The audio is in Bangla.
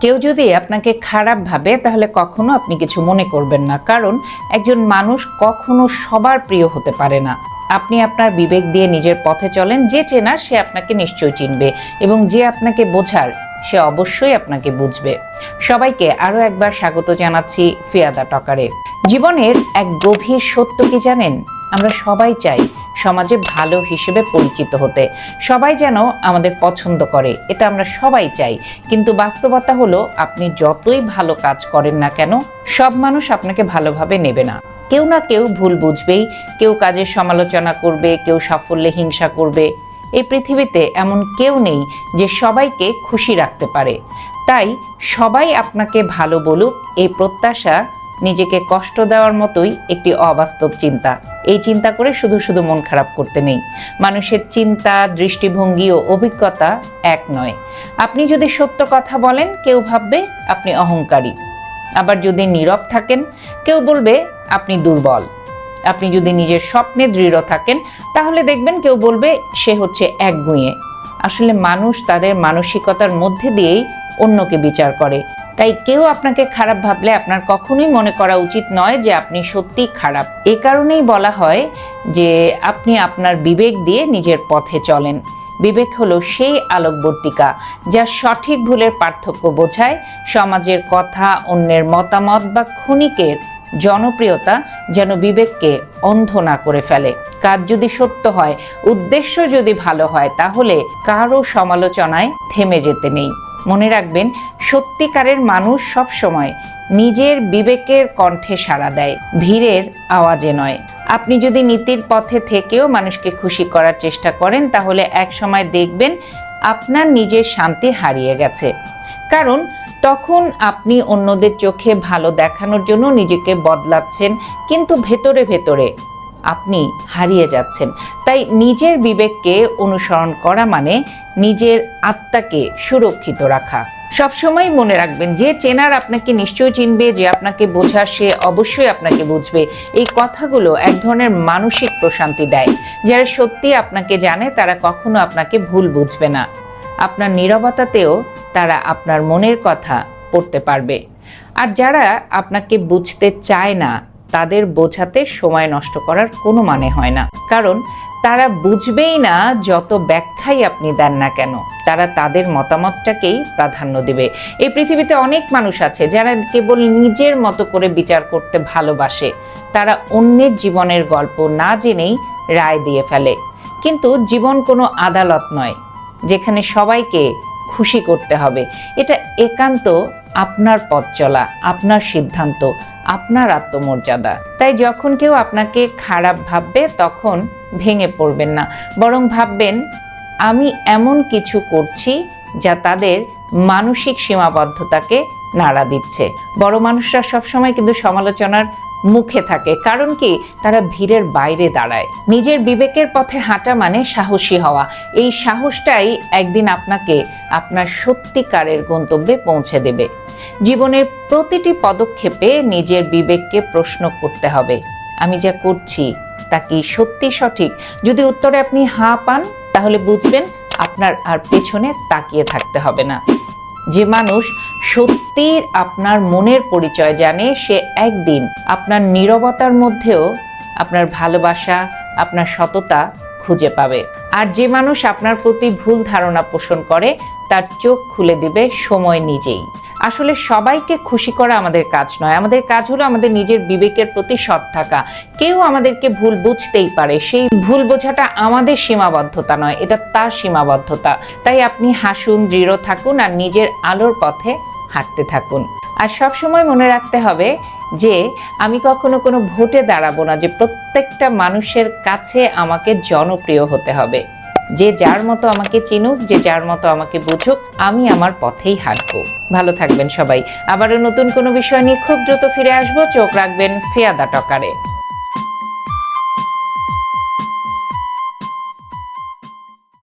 কেউ যদি আপনাকে খারাপ ভাবে, তাহলে কখনো আপনি কিছু মনে করবেন না। কারণ একজন মানুষ কখনো সবার প্রিয় হতে পারে না। আপনি আপনার বিবেক দিয়ে নিজের পথে চলেন, যে চেনার সে আপনাকে নিশ্চয়ই চিনবে এবং যে আপনাকে বোঝার, সে অবশ্যই আপনাকে বুঝবে। সবাইকে আরও একবার স্বাগত জানাচ্ছি ফিয়াদা টকারে। জীবনের এক গভীর সত্য কি জানেন? আমরা সবাই চাই সমাজে ভালো হিসেবে পরিচিত হতে। সবাই যেন আমাদের পছন্দ করে, এটা আমরা সবাই চাই। কিন্তু বাস্তবতা হলো, আপনি যতই ভালো কাজ করেন না কেন, সব মানুষ আপনাকে ভালোভাবে নেবে না। কেউ না কেউ ভুল বুঝবেই, কেউ কাজের সমালোচনা করবে, কেউ সাফল্যে হিংসা করবে। এই পৃথিবীতে এমন কেউ নেই যে সবাইকে খুশি রাখতে পারে। তাই সবাই আপনাকে ভালো বলুক, এই প্রত্যাশা নিজেকে কষ্ট দেওয়ার মতোই একটি অবাস্তব চিন্তা। এই চিন্তা করে শুধু শুধু মন খারাপ করতে নেই। মানুষের চিন্তা, দৃষ্টিভঙ্গি ও অভিজ্ঞতা এক নয়। আপনি যদি সত্য কথা বলেন, কেউ ভাববে আপনি অহংকারী। আবার যদি নীরব থাকেন, কেউ বলবে আপনি দুর্বল। আপনি যদি নিজের স্বপ্নে দৃঢ় থাকেন, তাহলে দেখবেন কেউ বলবে সে হচ্ছে একগুঁয়ে। আসলে মানুষ তাদের মানসিকতার মধ্যে দিয়েই অন্যকে বিচার করে। তাই কেউ আপনাকে খারাপ ভাবলে আপনার কখনোই মনে করা উচিত নয় যে আপনি সত্যি খারাপ। এ কারণেই বলা হয় যে আপনি আপনার বিবেক দিয়ে নিজের পথে চলেন। বিবেক হলো সেই আলোকবর্তিকা যা সঠিক ভুলের পার্থক্য বোঝায়, সমাজের কথা, অন্যের মতামত বা ক্ষণিকের জনপ্রিয়তা যেন বিবেককে অন্ধ না করে ফেলে। কাজ যদি সত্য হয়, উদ্দেশ্য যদি ভালো হয়, তাহলে কারও সমালোচনায় থেমে যেতে নেই। মনে রাখবেন, সত্যিকারের মানুষ সব সময় নিজের বিবেকের কণ্ঠে সাড়া দেয়, ভিড়ের আওয়াজে নয়। আপনি যদি নীতির পথে থেকেও মানুষকে খুশি করার চেষ্টা করেন, তাহলে এক সময় দেখবেন আপনার নিজের শান্তি হারিয়ে গেছে। কারণ তখন আপনি অন্যদের চোখে ভালো দেখানোর জন্য নিজেকে বদলাচ্ছেন, কিন্তু ভেতরে ভেতরে আপনি হারিয়ে যাচ্ছেন। তাই নিজের বিবেককে অনুসরণ করা মানে নিজের আত্মাকে সুরক্ষিত রাখা। সবসময় মনে রাখবেন যে চেনার আপনাকে নিশ্চয়ই চিনবে, যে আপনাকে বোঝার সে অবশ্যই আপনাকে বুঝবে। এই কথাগুলো এক ধরনের মানসিক প্রশান্তি দেয়। যারা সত্যি আপনাকে জানে, তারা কখনো আপনাকে ভুল বুঝবে না। আপনার নীরবতাতেও তারা আপনার মনের কথা পড়তে পারবে। আর যারা আপনাকে বুঝতে চায় না তাদের বোঝাতে সময় নষ্ট করার কোনো মানে হয় না। কারণ তারা বুঝবেই না যত ব্যাখ্যাই আপনি দেন না কেন, তারা তাদের মতামতটাকেই প্রাধান্য দেবে। এই পৃথিবীতে অনেক মানুষ আছে যারা কেবল নিজের মতো করে বিচার করতে ভালোবাসে। তারা অন্যের জীবনের গল্প না জেনেই রায় দিয়ে ফেলে। কিন্তু জীবন কোনো আদালত নয়, যেখানে সবাইকে খুশি করতে হবে। এটা একান্ত আপনার পথ চলা, আপনার সিদ্ধান্ত, আপনার আত্মমর্যাদা। তাই যখন কেউ আপনাকে খারাপ ভাববে, তখন ভেঙে পড়বেন না। বরং ভাববেন, আমি এমন কিছু করছি যা তাদের মানসিক সীমাবদ্ধতাকে নাড়া দিচ্ছে। বড় মানুষরা সবসময় কিন্তু সমালোচনার মুখে থাকে। কারণ কি? তারা ভিড়ের বাইরে দাঁড়ায়। নিজের বিবেকের পথে হাঁটা মানে সাহসী হওয়া। এই সাহসটাই একদিন আপনাকে আপনার সত্যিকারের গন্তব্যে পৌঁছে দেবে। জীবনের প্রতিটি পদক্ষেপে নিজের বিবেককে প্রশ্ন করতে হবে। আমি যা করছি, তা কি সত্যি সঠিক? যদি উত্তরে আপনি হাঁ পান, তাহলে বুঝবেন আপনার আর পেছনে তাকিয়ে থাকতে হবে না। যে মানুষ সত্যি আপনার মনের পরিচয় জানে, সে একদিন আপনার নিরবতার মধ্যেও আপনার ভালোবাসা, আপনার সততা খুঁজে পাবে। আর যে মানুষ আপনার প্রতি ভুল ধারণা পোষণ করে, তার চোখ খুলে দিবে সময় নিজেই। আসলে সবাইকে খুশি করা আমাদের কাজ নয়। আমাদের কাজ হলো আমাদের নিজের বিবেকের প্রতি সৎ থাকা। কেউ আমাদেরকে ভুল বুঝতেই পারে। সেই ভুল বোঝাটা আমাদের সীমাবদ্ধতা নয়, এটা তার সীমাবদ্ধতা। তাই আপনি হাসুন, দৃঢ় থাকুন আর নিজের আলোর পথে হাঁটতে থাকুন। আর সবসময় মনে রাখতে হবে যে, আমি কখনো কোনো ভোটে দাঁড়াবো না, যে প্রত্যেকটা মানুষের কাছে আমাকে জনপ্রিয় হতে হবে। যে যার মতো আমাকে চিনুক, যে যার মতো আমাকে বুঝুক, আমি আমার পথেই হাঁটব। ভালো থাকবেন সবাই। আবারও নতুন কোনো বিষয় নিয়ে খুব দ্রুত ফিরে আসব। চোখ রাখবেন ফেয়াদা টকারে।